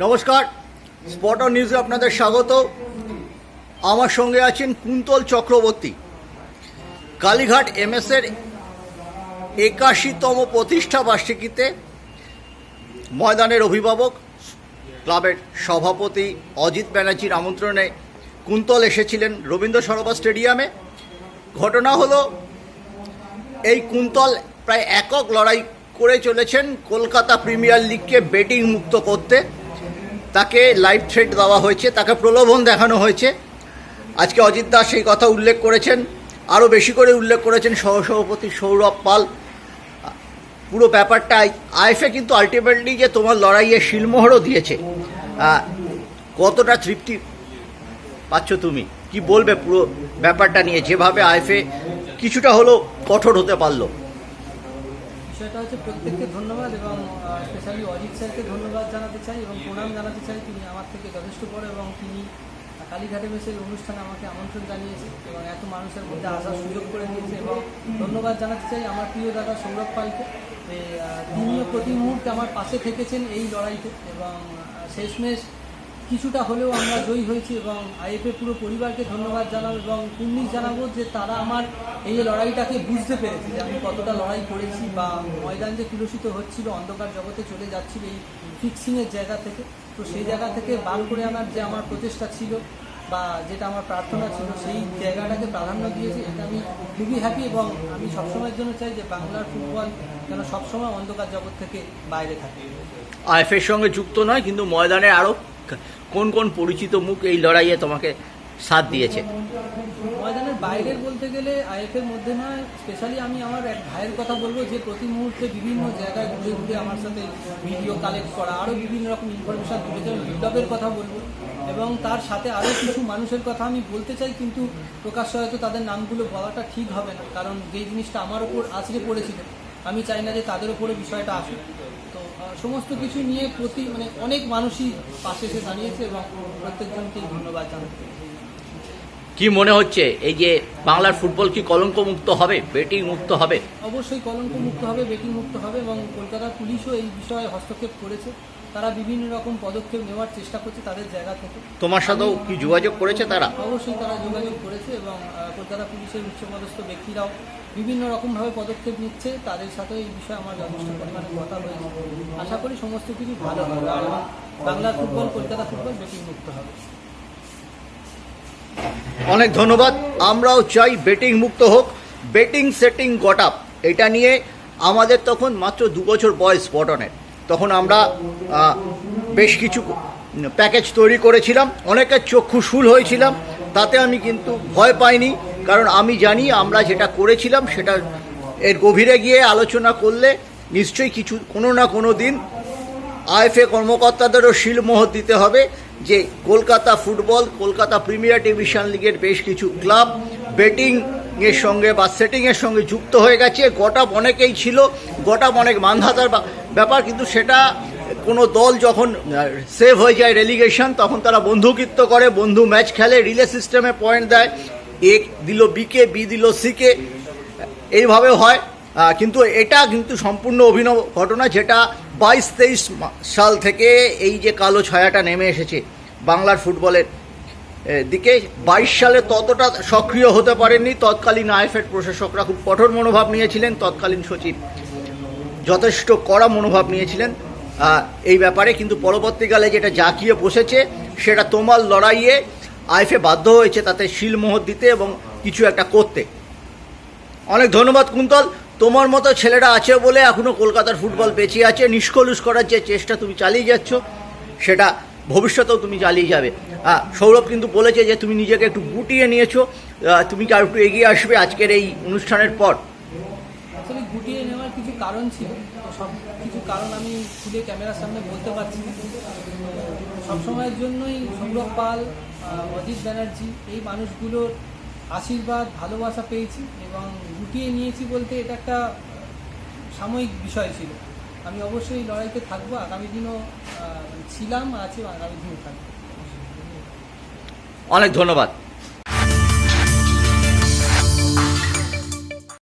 নমস্কার। Spot on নিউজে আপনাদের স্বাগত। আমার সঙ্গে আছেন কুন্তল চক্রবর্তী। কালীঘাট এমএসের একাশিতম প্রতিষ্ঠা বার্ষিকীতে ময়দানের অভিভাবক, ক্লাবের সভাপতি অজিত ব্যানার্জির আমন্ত্রণে কুন্তল এসেছিলেন রবীন্দ্র সরোবর স্টেডিয়ামে। ঘটনা হলো, এই কুন্তল প্রায় একক লড়াই করে চলেছেন কলকাতা প্রিমিয়ার লিগকে বেটিং মুক্ত করতে। তাকে লাইফ থ্রেড দেওয়া হয়েছে, তাকে প্রলোভন দেখানো হয়েছে। আজকে অজিত দাস সেই কথা উল্লেখ করেছেন, আরও বেশি করে উল্লেখ করেছেন সহসভাপতি সৌরভ পাল। পুরো ব্যাপারটা আইএফএ কিন্তু আলটিমেটলি যে তোমার লড়াইয়ে শিলমোহরও দিয়েছে। কতটা তৃপ্তি পাচ্ছ তুমি? কি বলবে পুরো ব্যাপারটা নিয়ে? যেভাবে আইএফএ কিছুটা হলেও কঠোর হতে পারল। বিষয়টা হচ্ছে প্রত্যেককে ধন্যবাদ এবং স্পেশালি অজিত স্যারকে ধন্যবাদ জানাতে চাই এবং প্রণাম জানাতে চাই। তিনি আমার থেকে যথেষ্ট বড় এবং তিনি কালীঘাটে মেসের অনুষ্ঠানে আমাকে আমন্ত্রণ জানিয়েছে এবং এত মানুষের মধ্যে আসার সুযোগ করে দিয়েছে এবং ধন্যবাদ জানাতে চাই আমার প্রিয় দাদা সৌরভ পালকে। তিনিও প্রতি মুহূর্তে আমার পাশে থেকেছেন এই লড়াইতে এবং শেষমেশ কিছুটা হলেও আমরা জয়ী হয়েছি এবং আইএফএ পুরো পরিবারকে ধন্যবাদ জানাব এবং কুর্নিশ জানাব যে তারা আমার এই লড়াইটাকে বুঝতে পেরেছে যে আমি কতটা লড়াই করেছি বা ময়দান যে কুলসিত হচ্ছিল, অন্ধকার জগতে চলে যাচ্ছিল এই ফিক্সিংয়ের জায়গা থেকে। তো সেই জায়গা থেকে বার করে আনার যে আমার প্রচেষ্টা ছিল বা যেটা আমার প্রার্থনা ছিল, সেই জায়গাটাকে প্রাধান্য দিয়েছে। এটা আমি খুবই হ্যাপি এবং আমি সবসময়ের জন্য চাই যে বাংলার ফুটবল যেন সবসময় অন্ধকার জগৎ থেকে বাইরে থাকে। আইএফের সঙ্গে যুক্ত নয়, কিন্তু ময়দানে আরও কোন কোন পরিচিত মুখ এই লড়াইয়ে তোমাকে সাথ দিয়েছে? ময়দানের বাইরের বলতে গেলে আইএফের মধ্যে নয় স্পেশালি আমি আমার এক ভাইয়ের কথা বলব যে প্রতি মুহূর্তে বিভিন্ন জায়গায় ঘুরে ঘুরে আমার সাথে ভিডিও কালেক্ট করা আরও বিভিন্ন রকম ইনফরমেশন তুলেছে বিপ্লবের কথা বলব। এবং তার সাথে আরও কিছু মানুষের কথা আমি বলতে চাই, কিন্তু প্রকাশ্যে হয়তো তাদের নামগুলো বলাটা ঠিক হবে না, কারণ যেই জিনিসটা আমার ওপর আছড়ে পড়েছিল, আমি চাই না যে তাদের ওপরে বিষয়টা আসুক। সমস্ত কিছু নিয়ে প্রতি মানে অনেক মানুষই পাশে এসে দাঁড়িয়েছে এবং প্রত্যেকজনকেই ধন্যবাদ জানাচ্ছি। কি মনে হচ্ছে এই যে বাংলার ফুটবল কি কলঙ্ক মুক্ত হবে বেটিং মুক্ত হবে অবশ্যই কলঙ্ক মুক্ত হবে বেটিং মুক্ত হবে এবং কলকাতা পুলিশও এই বিষয়ে হস্তক্ষেপ করেছে তারা বিভিন্ন রকম পদক্ষেপ নেওয়ার চেষ্টা করছে তাদের জায়গা থেকে। তোমার সাথেও কি যোগাযোগ করেছে তারা? অবশ্যই তারা যোগাযোগ করেছে এবং কলকাতা পুলিশের উচ্চপদস্থ ব্যক্তিরাও বিভিন্ন রকমভাবে পদক্ষেপ নিচ্ছে। তাদের সাথে এই বিষয়ে আমার যথেষ্ট পরিমাণে কথা হয়েছে। আশা করি সমস্ত কিছু ভালো হবে। আর বাংলার ফুটবল কলকাতা ফুটবল বেটিং মুক্ত হবে। অনেক ধন্যবাদ। আমরাও চাই বেটিং মুক্ত হোক। বেটিং সেটিং গট আপ এটা নিয়ে আমাদের তখন মাত্র দু বছর বয়স বটনের তখন আমরা বেশ কিছু প্যাকেজ তৈরি করেছিলাম, অনেকের চক্ষু শুল হয়েছিলাম, তাতে আমি কিন্তু ভয় পাইনি, কারণ আমি জানি আমরা যেটা করেছিলাম সেটা এর গভীরে গিয়ে আলোচনা করলে নিশ্চয়ই কিছু, কোনো না কোনো দিন আইএফএ কর্মকর্তাদেরও শিলমোহর দিতে হবে যে Kolkata football, Kolkata premier division লিগের বেশ কিছু ক্লাব, বেটিং এর সঙ্গে বা সেটিংয়ের সঙ্গে যুক্ত হয়ে গেছে। গোটা অনেকেই ছিল, গোটা অনেক মানধাতার ব্যাপার, কিন্তু সেটা কোনো দল যখন সেভ হয়ে যায় রেলিগেশন তখন তারা বন্ধুকিত্ব করে, বন্ধু ম্যাচ খেলে রিলে সিস্টেমে পয়েন্ট দেয়। এ দিল বিকে বি দিল সিকে এইভাবে হয়। কিন্তু এটা কিন্তু সম্পূর্ণ অভিনব ঘটনা, যেটা বাইশ তেইশ সাল থেকে এই যে কালো ছায়াটা নেমে এসেছে বাংলার ফুটবলের দিকে বাইশ সালে ততটা সক্রিয় হতে পারেননি। তৎকালীন আইএফএড প্রশাসকরা খুব কঠোর মনোভাব নিয়েছিলেন। তৎকালীন সচিব যথেষ্ট কড়া মনোভাব নিয়েছিলেন। এই ব্যাপারে কিন্তু পরবর্তীকালে যেটা জাঁকিয়ে বসেছে, সেটা তোমার লড়াইয়ে আইএফএ বাধ্য হয়েছে তাতে শিলমোহর দিতে এবং কিছু একটা করতে। অনেক ধন্যবাদ কুন্তল। তোমার মতো ছেলেরা আছে বলে এখনও কলকাতার ফুটবল বেঁচে আছে। নিষ্কলুষ করার যে চেষ্টা তুমি চালিয়ে যাচ্ছ, সেটা ভবিষ্যতেও তুমি চালিয়ে যাবে। সৌরভ কিন্তু বলেছে যে তুমি নিজেকে একটু গুটিয়ে নিয়েছো। তুমি কি আর একটু এগিয়ে আসবে আজকের এই অনুষ্ঠানের পর? গুটিয়ে নেওয়ার কিছু কারণ ছিল। সব কিছু কারণ আমি খুলে ক্যামেরার সামনে বলতে পারছি না। সবসময়ের জন্যই সৌরভ পাল অজিত ব্যানার্জি এই মানুষগুলোর আশীর্বাদ, ভালোবাসা পেয়েছি এবং গুটিয়ে নিয়েছি বলতে এটা একটা সাময়িক বিষয় ছিল। আমি অবশ্যই লড়াইতে থাকব। আগামী দিনও ছিলাম আছি থাকব অনেক ধন্যবাদ।